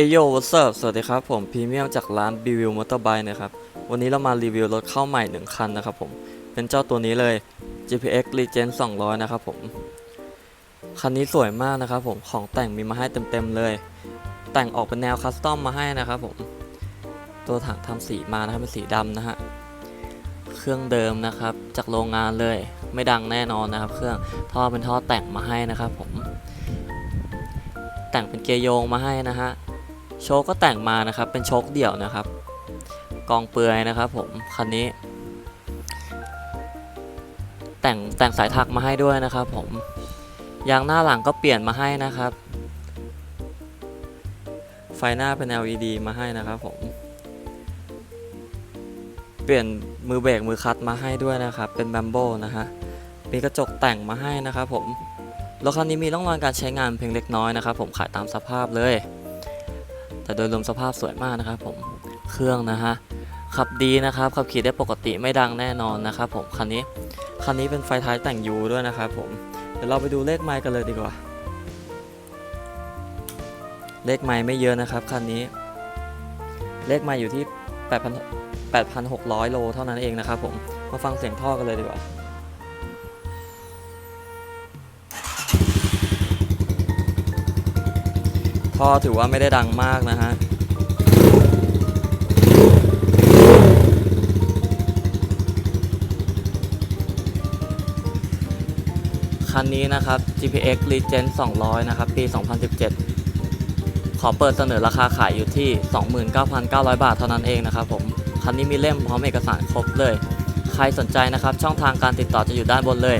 เอโยวัสสวัสดีครับผมพรีเมียมจากร้านบีวิวมอเตอร์ไบค์นะครับ วันนี้เรามารีวิวรถเข้าใหม่ 1 คันนะครับผม เป็นเจ้าตัวนี้เลย GPX Legend 200 นะครับผม คันนี้สวยมากนะครับผม ของแต่งมีมาให้เต็มๆเลย แต่งออกเป็นแนวคัสตอมมาให้นะครับผม ตัวถังทำสีมานะครับเป็นสีดำนะฮะ เครื่องเดิมนะครับ จากโรงงานเลย ไม่ดังแน่นอนนะครับ เครื่องท่อเป็นท่อแต่งมาให้นะครับผม แต่งเป็นเกียร์โยงมาให้นะฮะ โชคก็แต่งมานะครับเป็นโชคเดี่ยวนะครับ กองเปลือยนะครับผมคันนี้ แต่งแต่งสายถักมาให้ด้วยนะครับ ผมยางหน้าหลังก็เปลี่ยนมาให้นะครับ ไฟหน้าเป็น LED มาให้นะครับผมเปลี่ยนมือเบรกมือคัตมาให้ด้วยนะครับ เป็นแบมโบนะฮะมีกระจกแต่งมาให้นะครับผมรถคันนี้มีร่องรอยการใช้งานเพียงเล็กน้อยนะครับ ผมขายตามสภาพเลย แต่โดยรวมสภาพสวยมากนะครับผมเครื่องนะฮะขับดีนะครับขับขี่ได้ปกติไม่ดังแน่นอนนะครับผมคันนี้คันนี้เป็นไฟท้ายแต่งยูด้วยนะครับผมเดี๋ยวเราไปดูเลขไมล์กันเลยดีกว่า เลขไมล์ไม่เยอะนะครับคันนี้ เลขไมล์อยู่ที่8,000 8,600 โลเท่านั้นเองนะครับผมมาฟังเสียงท่อกันเลยดีกว่า ท่อถือว่าไม่ได้ดังมากนะฮะคันนี้นะครับ GPX Legend 200 นะครับ ปี 2017 ขอเปิดเสนอราคาขายอยู่ที่ 29,900 บาทเท่านั้นเองนะครับผม คันนี้มีเล่มพร้อมเอกสารครบเลย ใครสนใจนะครับ ช่องทางการติดต่อจะอยู่ด้านบนเลย